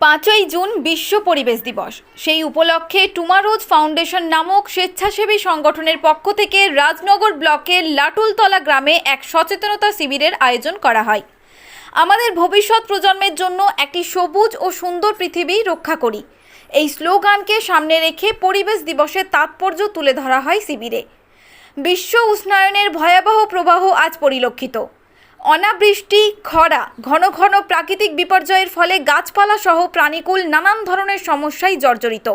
পাঁচই জুন বিশ্ব পরিবেশ দিবস। সেই উপলক্ষে টুমারোজ ফাউন্ডেশন নামক স্বেচ্ছাসেবী সংগঠনের পক্ষ থেকে রাজনগর ব্লকের লাটুলতলা গ্রামে এক সচেতনতা শিবিরের আয়োজন করা হয়। আমাদের ভবিষ্যৎ প্রজন্মের জন্য একটি সবুজ ও সুন্দর পৃথিবী রক্ষা করি। এই স্লোগানকে সামনে রেখে পরিবেশ দিবসের তাৎপর্য তুলে ধরা হয় শিবিরে। বিশ্ব উষ্ণায়নের ভয়াবহ প্রবাহ আজ পরিলক্ষিত। অনাবৃষ্টি, খরা, ঘন ঘন প্রাকৃতিক বিপর্যয়ের ফলে গাছপালা সহ প্রাণীকুল নানান ধরনের সমস্যায় জর্জরিত।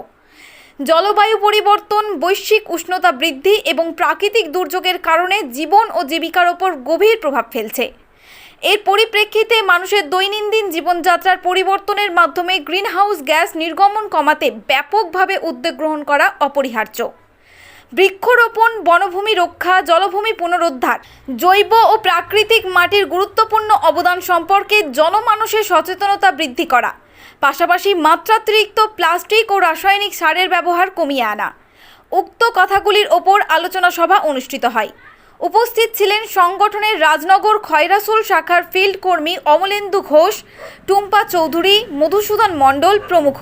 জলবায়ু পরিবর্তন, বৈশ্বিক উষ্ণতা বৃদ্ধি এবং প্রাকৃতিক দুর্যোগের কারণে জীবন ও জীবিকার ওপর গভীর প্রভাব ফেলছে। এর পরিপ্রেক্ষিতে মানুষের দৈনন্দিন জীবনযাত্রার পরিবর্তনের মাধ্যমে গ্রিনহাউস গ্যাস নির্গমন কমাতে ব্যাপকভাবে উদ্যোগ গ্রহণ করা অপরিহার্য। বৃক্ষরোপণ, বনভূমি রক্ষা, জলভূমি পুনরুদ্ধার, জৈব ও প্রাকৃতিক মাটির গুরুত্বপূর্ণ অবদান সম্পর্কে জনমানসের সচেতনতা বৃদ্ধি করা, পাশাপাশি মাত্রাতিরিক্ত প্লাস্টিক ও রাসায়নিক সারের ব্যবহার কমিয়ে আনা। উক্ত কথাগুলির ওপর আলোচনা সভা অনুষ্ঠিত হয়। উপস্থিত ছিলেন সংগঠনের রাজনগর খয়রাসুল শাখার ফিল্ড কর্মী অমলেন্দু ঘোষ, টুম্পা চৌধুরী, মধুসূদন মণ্ডল প্রমুখ।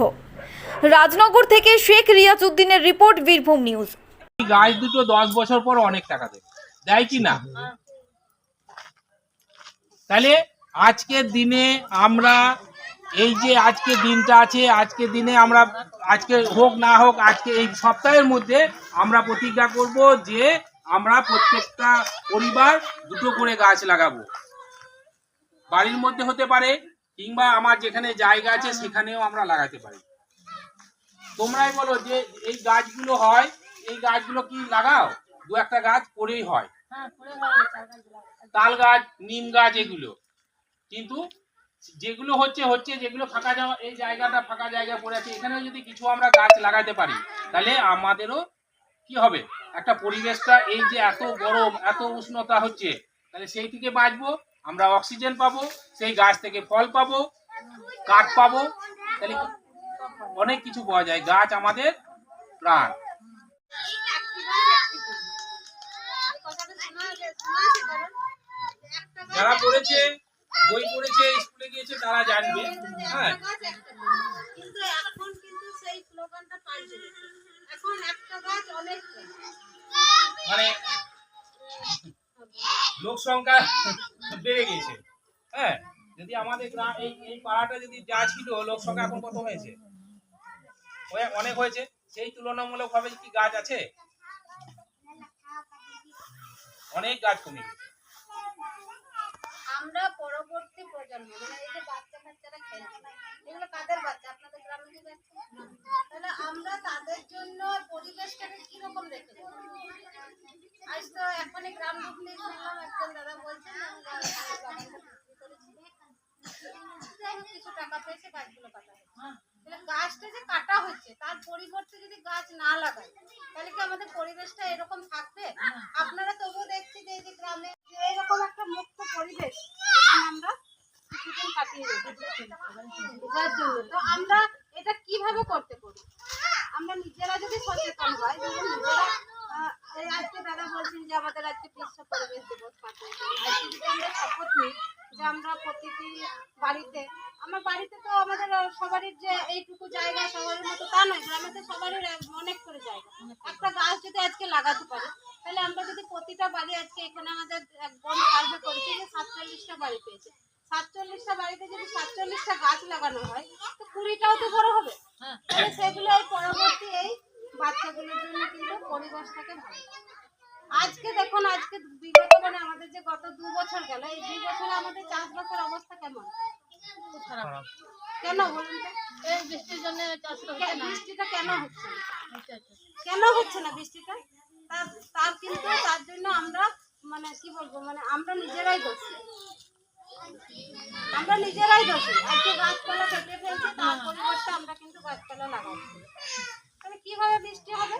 রাজনগর থেকে শেখ রিয়াজউদ্দিনের রিপোর্ট বীরভূম নিউজ। গাছ দুটো দশ বছর পর অনেক টাকা দেবে দেয় কি না? তাহলে আজকের দিনে আমরা এই যে আজকে দিনটা আছে, আজকে দিনে আমরা আজকে হোক না হোক, আজকে এই সপ্তাহের মধ্যে আমরা প্রতিজ্ঞা করব যে আমরা প্রত্যেকটা পরিবার দুটো করে গাছ লাগাবো। বাড়ির মধ্যে হতে পারে কিংবা আমার যেখানে জায়গা আছে সেখানেও আমরা লাগাতে পারি। তোমরাই বলো যে এই গাছগুলো হয় এই গাছগুলো কি লাগাও? দু একটা গাছ করেই হয়। তাল গাছ নিম গাছ এগুলো। কিন্তু যেগুলো হচ্ছে হচ্ছে যেগুলো ফাঁকা যাওয়া এই জায়গাটা ফাঁকা জায়গা পড়ে আছে। এখানেও যদি কিছু আমরা গাছ লাগাতে পারি তাহলে আমাদেরও কি হবে? একটা পরিবেশটা এই যে এত গরম এত উষ্ণতা হচ্ছে তাহলে সেই থেকে বাঁচবো আমরা অক্সিজেন পাবো সেই গাছ থেকে ফল পাবো কাঠ পাবো তাহলে অনেক কিছু পাওয়া যায়। গাছ আমাদের প্রাণ। যারা পড়েছে বই পড়েছে স্কুলে গিয়েছে তারা জানবে। হ্যাঁ। কিন্তু এখন কিন্তু সেই স্লোগানটা পাল্টে এখন একটা গাছ অনেক মানে লোক সংখ্যা বেড়ে গেছে হ্যাঁ। যদি আমাদের গ্রাম এই এই পাড়াটা যদি যা ছিল লোক সংখ্যা এখন কত হয়েছে? অনেক হয়েছে। সেই তুলনামূলক ভাবে কি গাছ আছে? অনেক গাছ কমে গেছে আমরা পরবর্তী প্রজন্ম মানে এই যে বাচ্চা কাচ্চারা খেলছে এগুলো কাদের বাচ্চা? আপনাদের গ্রামে যে বাচ্চা তাহলে আমরা তাদের জন্য পরিবেশটাকে কীরকম রেখে? আজ তো এখনই গ্রাম ঢুকলে শুনলাম একজন দাদা বলছেন কিছু টাকা পেয়েছে গাছগুলো কাটা তাহলে গাছটা যে কাটা হচ্ছে। তার পরিবর্তে যদি গাছ না লাগাই, তাহলে কি আমাদের পরিবেশটা এরকম থাকবে? আপনারা তবুও দেখছি যে এই গ্রামে এরকম একটা মুক্ত পরিবেশ আমরা কিছুদিন কাটিয়ে যার জন্য। তো আমরা এটা কীভাবে করতে পারি? আমরা নিজেরা যদি সচেতন হয় নিজেরা আজকে দাদা বলছেন যে আমাদের আজকে বিশ্ব পরিবেশ দিবস পাঠাই আজকে যদি আমরা শপথ নিই যে আমরা প্রতিটি বাড়িতে আমার বাড়িতে তো আমাদের সবারই যে এইটুকু জায়গা সবারই মতো তা নয় গ্রামে তো সবারই অনেক করে জায়গা। একটা গাছ যদি আজকে লাগাতে পারি তাহলে আমরা যদি প্রতিটা বাড়ি আজকে এখানে আমাদের একদম সার্ভে করেছি যে সাতচল্লিশটা বাড়ি পেয়েছে। সাতচল্লিশটা বাড়িতে যদি সাতচল্লিশটা গাছ লাগানো হয় তো কুড়িটাও তো বড় হবে। তাহলে সেগুলো এই পরবর্তী এই বাচ্চাগুলোর জন্য কিন্তু পরিবেশটাকে ভালো আজকে দেখুন আজকে বিগত মানে আমাদের যে গত দু বছর গেল এই দুই বছরে আমাদের চাষবাসের অবস্থা কেমন? খুব খারাপ। কেন বলুন এই বৃষ্টির জন্য চাষটা বৃষ্টিটা কেন হচ্ছে? কেন হচ্ছে না বৃষ্টিটা? তার তার কিন্তু তার জন্য আমরা মানে কি বলব মানে আমরা নিজেরাই দোষী। আমরা নিজেরাই দোষী। আজকে গাছপালা কেটে ফেলছি তার পরিবর্তে আমরা কিন্তু গাছপালা লাগাচ্ছি। তাহলে কীভাবে বৃষ্টি হবে?